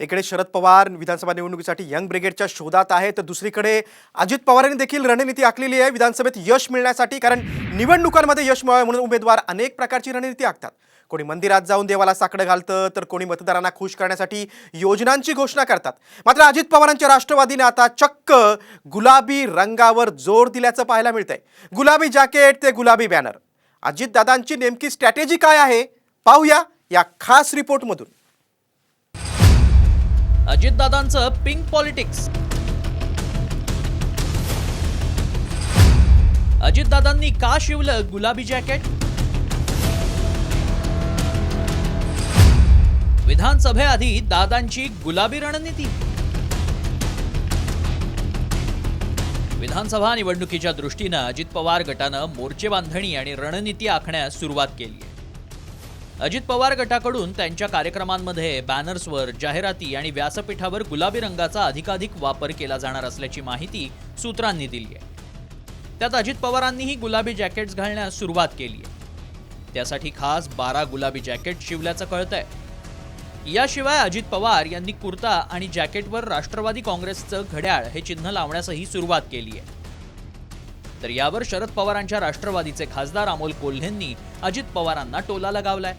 इकडे शरद पवार विधानसभा निवडणुकीसाठी यंग ब्रिगेडच्या शोधात आहे तर दुसरीकडे अजित पवारांनी देखील रणनीती आखलेली आहे. विधानसभेत यश मिळण्यासाठी कारण निवडणुकांमध्ये यश मिळावे म्हणून उमेदवार अनेक प्रकारची रणनीती आखतात. कोणी मंदिरात जाऊन देवाला साकडं घालतं तर कोणी मतदारांना खुश करण्यासाठी योजनांची घोषणा करतात. मात्र अजित पवारांच्या राष्ट्रवादीने आता चक्क गुलाबी रंगावर जोर दिल्याचं पाहायला मिळतंय. गुलाबी जॅकेट ते गुलाबी बॅनर. अजितदादांची नेमकी स्ट्रॅटेजी काय आहे? पाहूया या खास रिपोर्टमधून. अजितदादांचं पिंक पॉलिटिक्स अजितदादांनी का शिवलं गुलाबी जॅकेट विधानसभेआधी दादांची गुलाबी रणनीती. विधानसभा निवडणुकीच्या दृष्टीनं अजित पवार गटानं मोर्चे बांधणी आणि रणनीती आखण्यास सुरुवात केली आहे अजित पवार गटाकडून त्यांच्या कार्यक्रमांमध्ये बॅनर्सवर जाहिराती आणि व्यासपीठावर गुलाबी रंगाचा अधिकाधिक वापर केला जाणार असल्याची माहिती सूत्रांनी दिली आहे. त्यात अजित पवारांनीही गुलाबी जॅकेट्स घालण्यास सुरुवात केली आहे. त्यासाठी खास बारा गुलाबी जॅकेट शिवल्याचं कळतंय. याशिवाय अजित पवार यांनी कुर्ता आणि जॅकेटवर राष्ट्रवादी काँग्रेसचं घड्याळ हे चिन्ह लावण्यासही सुरुवात केली आहे. तर यावर शरद पवारांच्या राष्ट्रवादीचे खासदार अमोल कोल्हेंनी अजित पवारांना टोला लगावलाय.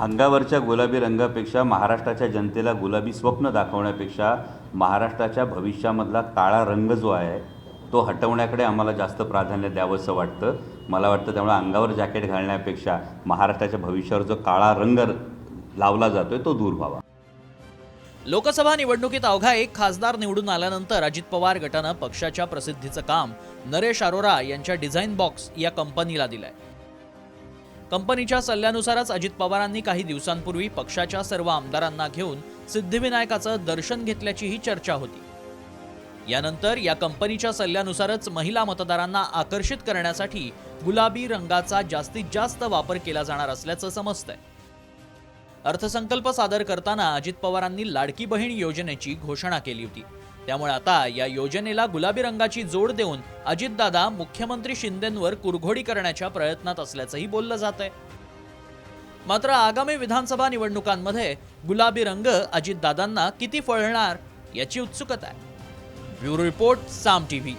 अंगावरच्या गुलाबी रंगापेक्षा महाराष्ट्राच्या जनतेला गुलाबी स्वप्न दाखवण्यापेक्षा महाराष्ट्राच्या भविष्यामधला काळा रंग जो आहे तो हटवण्याकडे आम्हाला जास्त प्राधान्य द्यावंसं वाटतं. मला वाटतं त्यामुळे अंगावर जॅकेट घालण्यापेक्षा महाराष्ट्राच्या भविष्यावर जो काळा रंग लावला जातोय तो दूर व्हावा. लोकसभा निवडणुकीत अवघा एक खासदार निवडून आल्यानंतर अजित पवार गटानं पक्षाच्या प्रसिद्धीचं काम नरेश अरोरा यांच्या डिझाईन बॉक्स या कंपनीला दिलंय. कंपनीच्या सल्ल्यानुसारच अजित पवारांनी काही दिवसांपूर्वी पक्षाच्या सर्व आमदारांना घेऊन सिद्धिविनायकाचं दर्शन घेतल्याचीही चर्चा होती. यानंतर या कंपनीच्या सल्ल्यानुसारच महिला मतदारांना आकर्षित करण्यासाठी गुलाबी रंगाचा जास्तीत जास्त वापर केला जाणार असल्याचं समजतंय. अर्थसंकल्प सादर करताना अजित पवारांनी लाडकी बहीण योजनेची घोषणा केली होती. त्यामुळे आता या योजनेला गुलाबी रंगाची जोड देऊन अजितदादा मुख्यमंत्री शिंदेंवर कुरघोडी करण्याच्या प्रयत्नात असल्याचंही बोललं जात आहे मात्र आगामी विधानसभा निवडणुकांमध्ये गुलाबी रंग अजितदादांना किती फळणार याची उत्सुकता आहे. Bureau report Saam TV.